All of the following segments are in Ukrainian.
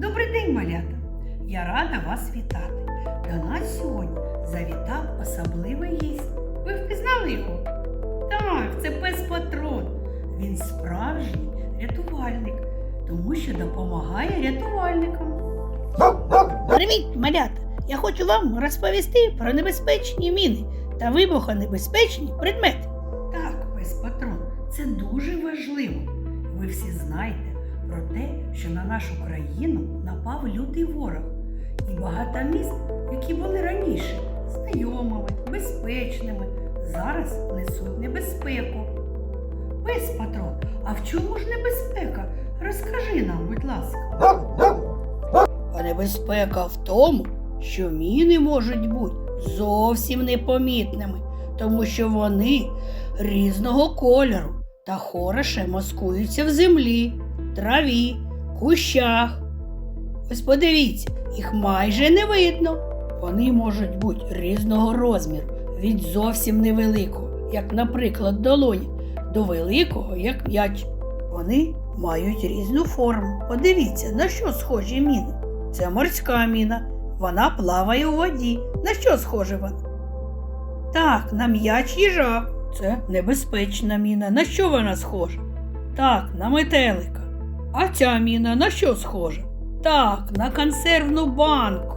Добрий день, малята! Я рада вас вітати. До нас сьогодні завітав особливий гість. Ви впізнали його? Так, це пес патрон. Він справжній рятувальник, тому що допомагає рятувальникам. Привіт, малята! Я хочу вам розповісти про небезпечні міни та вибухонебезпечні предмети. Так, пес патрон, це дуже важливо. Ви всі знаєте про те, що на нашу країну напав лютий ворог, і багато міст, які були раніше знайомими, безпечними, зараз несуть небезпеку. Пес патрон, а в чому ж небезпека? Розкажи нам, будь ласка. А небезпека в тому, що міни можуть бути зовсім непомітними, тому що вони різного кольору та хороше маскуються в землі, траві, кущах. Ось подивіться, їх майже не видно. Вони можуть бути різного розміру, від зовсім невеликого, як, наприклад, долоня, до великого, як м'яч. Вони мають різну форму. Подивіться, на що схожі міни. Це морська міна. Вона плаває у воді. На що схожа вона? Так, на м'яч їжак. Це небезпечна міна. На що вона схожа? Так, на метелика. А ця міна на що схожа? Так, на консервну банку.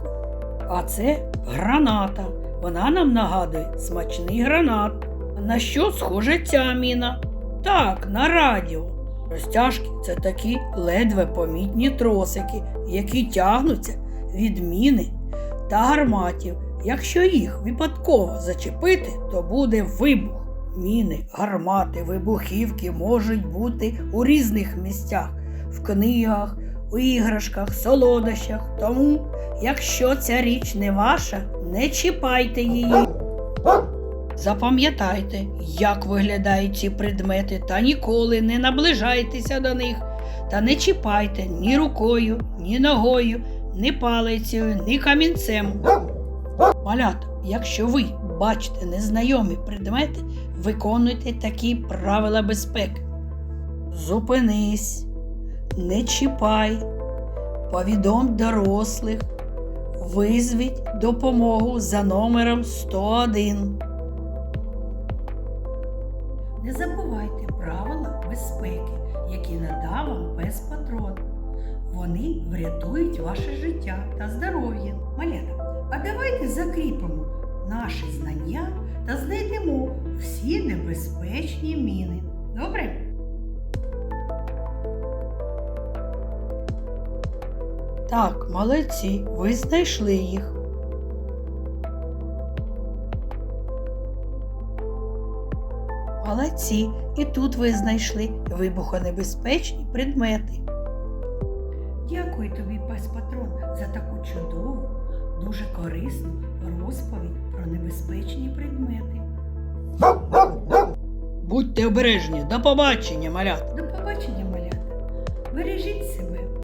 А це граната. Вона нам нагадує смачний гранат. А на що схожа ця міна? Так, на радіо. Розтяжки це такі ледве помітні тросики, які тягнуться від міни та гарматів. Якщо їх випадково зачепити, то буде вибух. Міни, гармати, вибухівки можуть бути у різних місцях, в книгах, у іграшках, солодощах. Тому, якщо ця річ не ваша, не чіпайте її. Запам'ятайте, як виглядають ці предмети, та ніколи не наближайтеся до них та не чіпайте ні рукою, ні ногою, ні палицею, ні камінцем. Малята, якщо ви бачите незнайомі предмети, виконуйте такі правила безпеки. Зупинись, не чіпай, повідом дорослих, визвіть допомогу за номером 101. Не забувайте правила безпеки, які надав вам пес патрон. Вони врятують ваше життя та здоров'я. Малята, а давайте закріпимо наші знання та знайдемо всі небезпечні міни. Добре? Так, молодці, ви знайшли їх. Молодці, і тут ви знайшли вибухонебезпечні предмети. Дякую тобі, пес патрон, за таку чудову, дуже корисну розповідь про небезпечні предмети. Будьте обережні, до побачення, малята! До побачення, малята. Бережіть